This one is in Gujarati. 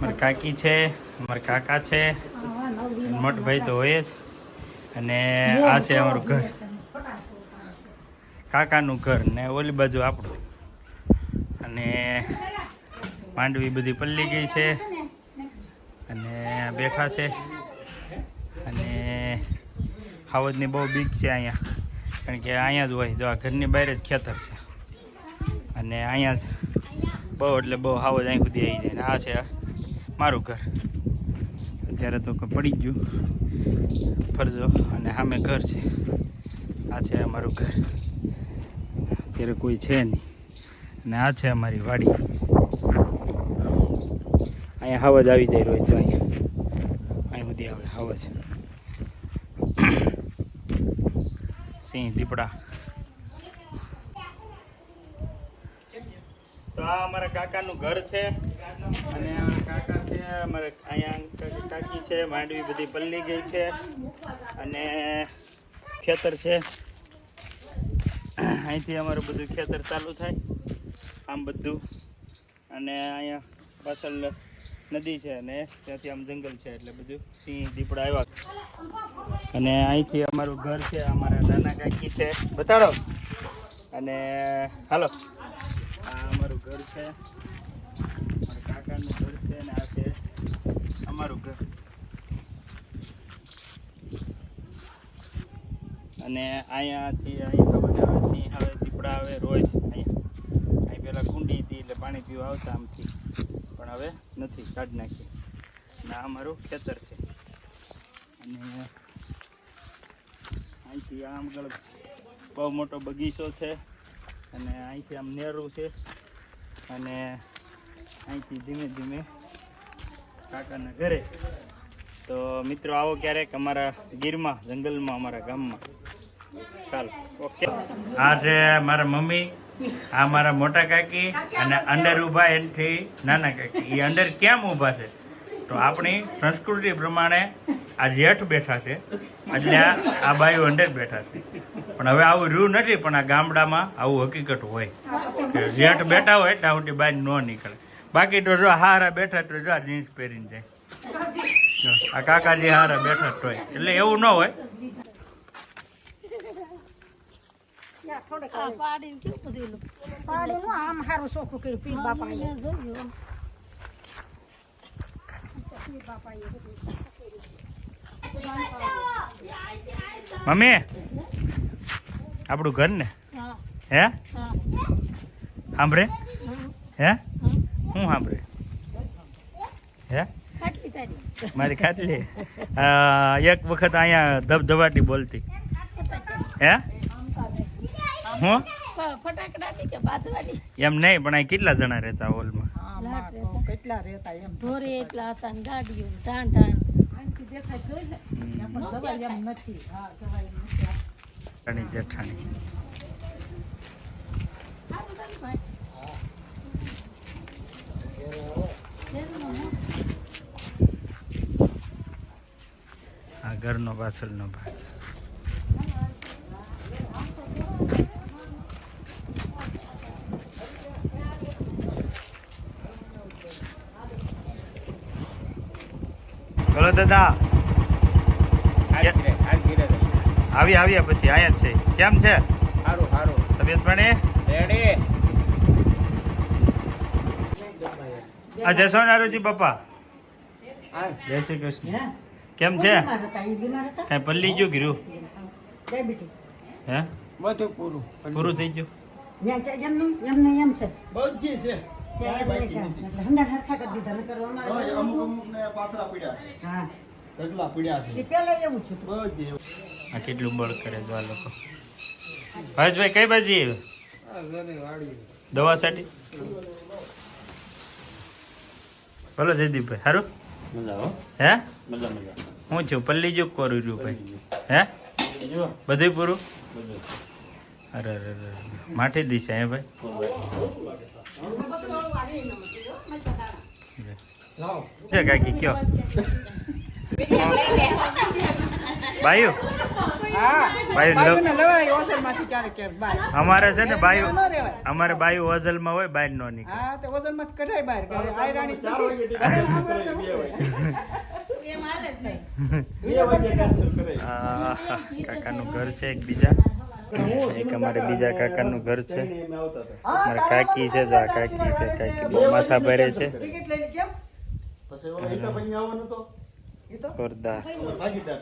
મારા કાકી છે, મારા કાકા છે મોટભાઈ તો હોય જ. અને આ છે અમારું ઘર. કાકાનું ઘર ને ઓલી બાજુ આપણું. અને માંડવી બધી પલ્લી ગઈ છે. અને બેઠા છે. અને હાવજની બહુ બીક છે અહીંયા. કારણ કે અહીંયા જ હોય, જો આ ઘરની બહાર જ ખેતર છે. અને અહીંયા જ બહુ એટલે બહુ હાવજ અહીં સુધી આવી જાય. આ છે મારું ઘર. અત્યારે તો પડી ગયું. ફરજો. અને સામે ઘર છે. આ છે અમારું ઘર. અત્યારે કોઈ છે નહીં. અને આ છે અમારી વાડી. અહીંયા હાવજ આવી જાય રોજ જો અહીંયા. અહીં બધી આવે હાવજ સિંહ, દીપડા. તો આ અમારા કાકાનું ઘર છે. અને કાકા છે, અમારે અહીંયા કાકી છે, માંડવી બધી પલ્લી ગઈ છે. અને ખેતર છે. અહીંથી અમારું બધું ખેતર ચાલુ થાય, આમ બધું. અને અહીંયા પાછળ નદી છે અને ત્યાંથી આમ જંગલ છે એટલે બધું સિંહ, દીપડા આવ્યા. અને અહીંથી અમારું ઘર છે, અમારા નાના કાકી છે. બતાડો. અને હાલો, આ અમારું ઘર છે મારા કાકાનું ઘર છે અને આ છે અમારું ઘર અને અહીંયાથી અહીં બધા સિંહ આવે દીપડા આવે, રોજ અહીંયા. અહીં પહેલાં કુંડી હતી એટલે પાણી પીવા આવતા આમથી. પણ હવે નથી, કાઢી નાખી અને આ મારું ખેતર છે. અને અહીંથી આમ આગળ બહુ મોટો બગીચો છે. અને અહીંથી આમ નેરું છે. અને અહીંથી ધીમે ધીમે કાકાના ઘરે. તો મિત્રો, આવો ક્યારેક અમારા ગીરમાં, જંગલમાં, અમારા ગામમાં. આ છે મારા મમ્મી, આ મારા મોટા કાકી અને અંદર ઊભા એનથી નાના કાકી. એ અંદર કેમ ઊભા છે? તો આપણી સંસ્કૃતિ પ્રમાણે આ જેઠ બેઠા છે, એટલે આ આ અંદર બેઠા છે. પણ હવે આવું રહ્યું નથી, પણ આ ગામડામાં આવું હકીકત હોય. કે જેઠ બેઠા હોય, ત્યાં બાય ન નીકળે. બાકી તો જો હારા બેઠા તો જો જીન્સ પહેરીને જાય. આ કાકાજી હારા બેઠા હોય. એટલે એવું ન હોય. આ પાડીને કેવું બધું ઓલું. આમ હારું ચોખ્ખું કર્યું પીર બાપા મેં જોયું. મમ્મી આપણું ઘર ને? હા, હે? હા, સાંભળે? હે. હું? સાંભળે? હે? મારી ખાતલી એક વખત અહીંયા ધબધબાટી બોલતી. હે? હું? ફટાકડાની કે બાંધવાની? એમ નહીં પણ અહીં કેટલા જણા રહેતા હોલમાં. કેટલા રહેતા એમ ઢોરે એટલા હતા ને ગાડીઓ નથી. જેઠાણી. આ ઘરનો પાછળનો ભાગ. બોલો દાદા. આવી આવ્યા પછી આયા જ છે. કેમ છે? સારું સારું તબિયત પાણી? રેડી. આ જય સોનારુજી બાપા જય શ્રી કૃષ્ણ. કેમ છે? બીમાર હતા એ બીમાર હતા? કઈ પલ્લી ગયું ગીરું ડાયાબિટીસ હે? બધું પૂરું. પૂરું થઈ ગયું? એમ છે. બધી છે. ત્યાં એમ નહીં કાંઈ. એટલે હંડા હરખા કરી દીધા નકર અમારે અમુક અમુક ને પાથરા પીડ્યા હા. ઢગલા પીડ્યા છે. પહેલા એવું છે બધી આ કેટલું બળ કરે જો આ લોકો? ભાઈ કઈ બાજી આ ઘરે વાડી દવા સાટી બોલો જયદીપભાઈ સારું મજા હે. મજા મજા. હું છું પલ્લી જો કોરું રહ્યું ભાઈ. હે? જો. બધું પૂરું? અરે અરે માઠી દિશા હે ભાઈ. છે કાકી કયો? બાયુ હા ભાઈ બાયુને લવાય ઓસરમાંથી ક્યારેક ક્યારેક બહાર. અમારે છે ને ભાઈ અમારે ભાઈ અમારે માં હોય બાય નો કાકાનું ઘર છે એક બીજા. એક અમારે બીજા કાકાનું ઘર છે. અમે આવતા હતા. મારા કાકી છે જો કાકી છે કાકી બહુ માથા ભરે છે. પછી ઓલા હિતાભાઈને આવવાનું તો? ઈ તો ખોરદા ભાગીદાર.